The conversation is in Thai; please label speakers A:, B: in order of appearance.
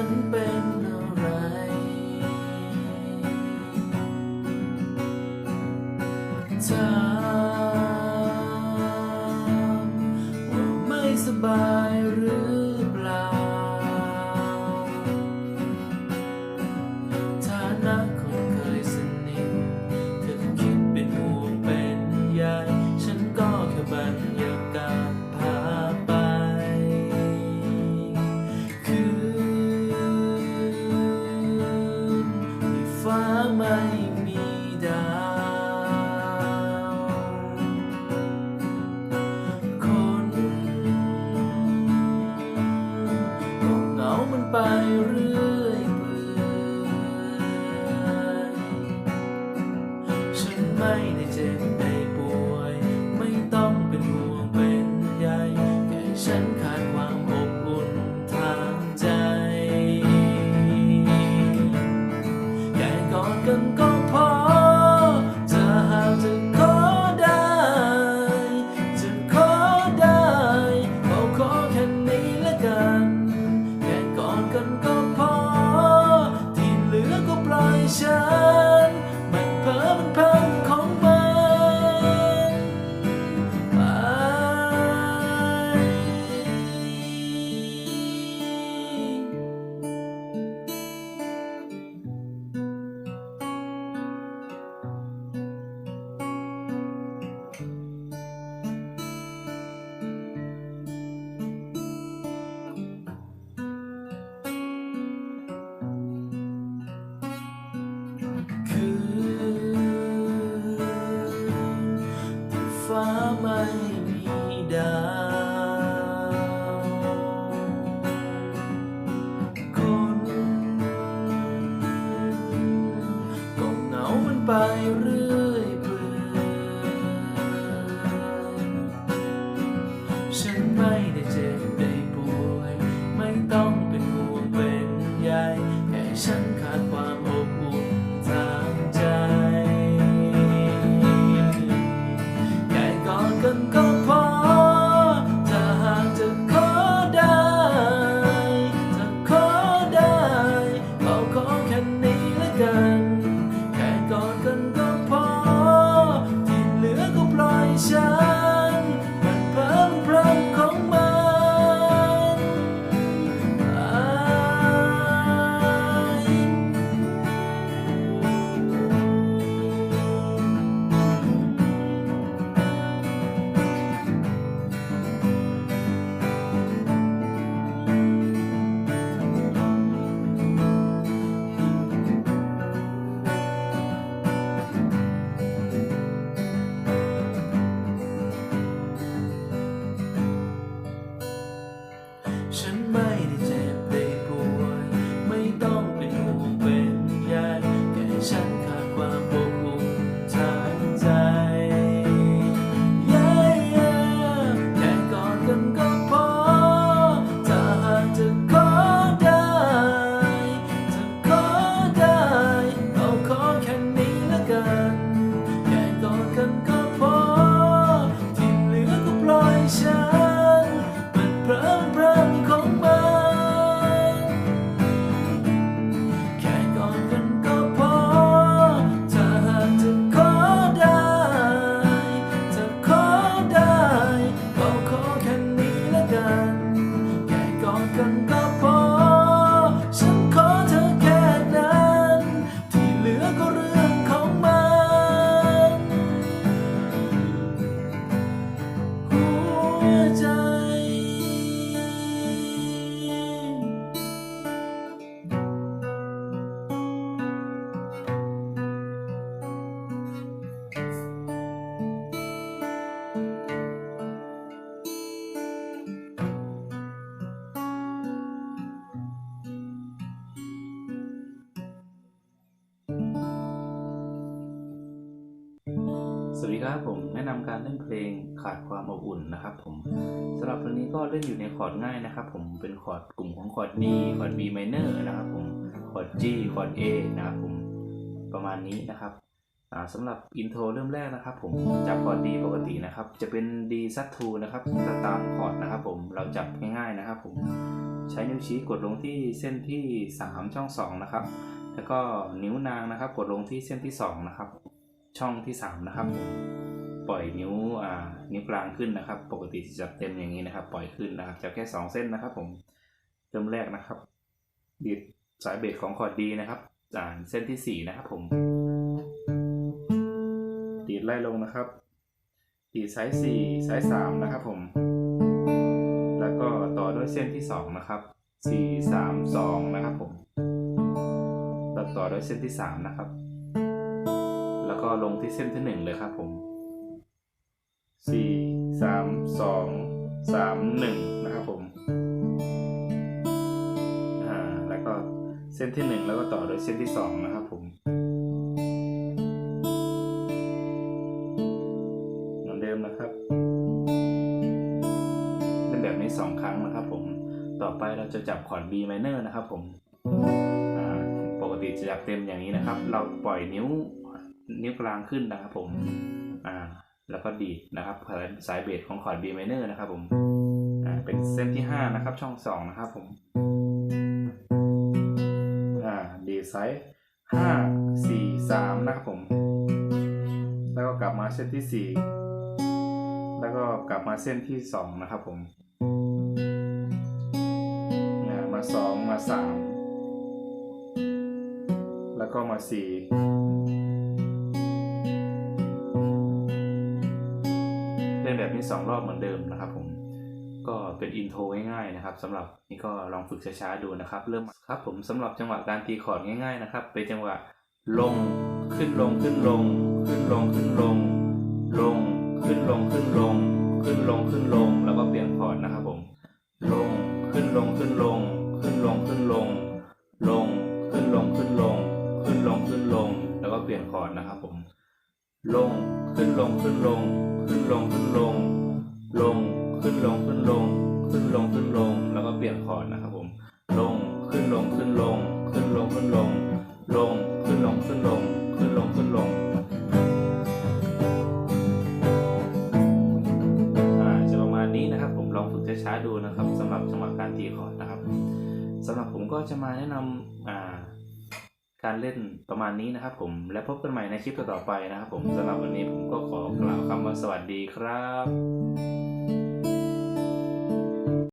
A: ฉันเป็น เรื่อย ไปเรื่อย my ครั
B: บผมแนะนำการเล่นเพลงขาดความอบอุ่นนะครับ ผมสำหรับเพลงนี้ก็เล่นอยู่ในคอร์ดง่ายนะครับ ผมเป็นคอร์ดกลุ่มของคอร์ด D คอร์ด B minor นะครับ ผมคอร์ด G คอร์ด A นะครับผมประมาณนี้นะครับอ่าสำหรับอินโทรเริ่มแรกนะครับ ผมจับคอร์ด D ปกตินะครับ จะเป็น D ซั t 2นะครับตามคอร์ดนะครับ ผมเราจับง่ายๆนะครับ ผมใช้นิ้วชี้กดลงที่เส้นที่ 3 ช่อง 2 นะครับ แล้วก็นิ้วนางนะครับ กดลงที่เส้นที่ 2 นะครับ ช่องที่ 3 นะครับผมปล่อยนิ้วอ่านิ้วกลางขึ้นนะครับ ปกติจะเต็มอย่างนี้นะครับ ปล่อยขึ้นนะครับจะแค่ 2 เส้นนะครับ ผมเริ่มแรกนะครับดีดสายเบสของคอร์ดดีนะครับอ่าเส้นที่ 4 นะครับ ผมดีดไล่ลงนะครับ ดีดสายสี่สายสามนะครับ ผม แล้วก็ต่อด้วยเส้นที่สองนะครับสี่สามสองนะครับ ผมแล้วต่อด้วยเส้นที่สามนะครับ ก็ลงที่เส้นที่หนึ่งเลยครับผมสี่สามสองสามหนึ่งนะครับผมอ่าแล้วก็เส้นที่หนึ่งแล้วก็ต่อโดยเส้นที่สองนะครับผมเหมือนเดิมนะครับเป็นแบบนี้สองครั้งนะครับผมต่อไปเราจะจับคอร์ด B minor นะครับผมอ่าปกติจะจับเต็มอย่างนี้นะครับ เราปล่อยนิ้ว นิ้วกลางขึ้นนะครับผมอ่าแล้วก็ดีดนะครับสายเบสของคอร์ด B minor นะครับผมอ่าเป็นเส้นที่ 5 นะครับ ช่อง 2 นะครับผมอ่าดีดสาย5 4 3 นะครับผม แล้วก็กลับมาเส้นที่ 4 แล้วก็กลับมาเส้นที่ 2 นะครับผมอ่ามา 2 มา 3 แล้วก็มา 4 นี้ 2 รอบเหมือนเดิมนะครับผมก็เป็นอินโทรง่ายๆนะครับสำหรับนี่ก็ลองฝึกช้าๆดูนะครับ เริ่มครับผมสำหรับจังหวะการตีคอร์ดง่าย ๆนะครับ เป็นจังหวะลงขึ้นลงขึ้นลง ขึ้นลงขึ้นลง ลงขึ้นลงขึ้นลง ขึ้นลงขึ้นลง แล้วก็เปลี่ยนคอร์ดนะครับผมลงขึ้นลงขึ้นลง ขึ้นลงขึ้นลง ลงขึ้นลงขึ้นลง ขึ้นลงขึ้นลง แล้วก็เปลี่ยนคอร์ดนะครับผมลงขึ้นลงขึ้นลง ขึ้นลงขึ้นลง ลงขึ้นลงขึ้นลง ขึ้นลงขึ้นลง แล้วก็เปลี่ยนคอร์ดนะครับผมลงขึ้นลงขึ้นลง ขึ้นลงขึ้นลง ลงขึ้นลงขึ้นลง ขึ้นลงขึ้นลงอ่าจะประมาณนี้นะครับ ผมลองฝึกช้าๆดูนะครับสำหรับจังหวะการตีคอร์ดนะครับสำหรับผมก็จะมาแนะนำอ่า การเล่นประมาณนี้นะครับผมและพบกันใหม่ในคลิปต่อๆไปนะครับผมสำหรับวันนี้ผมก็ขอกล่าวคำว่าสวัสดีครับ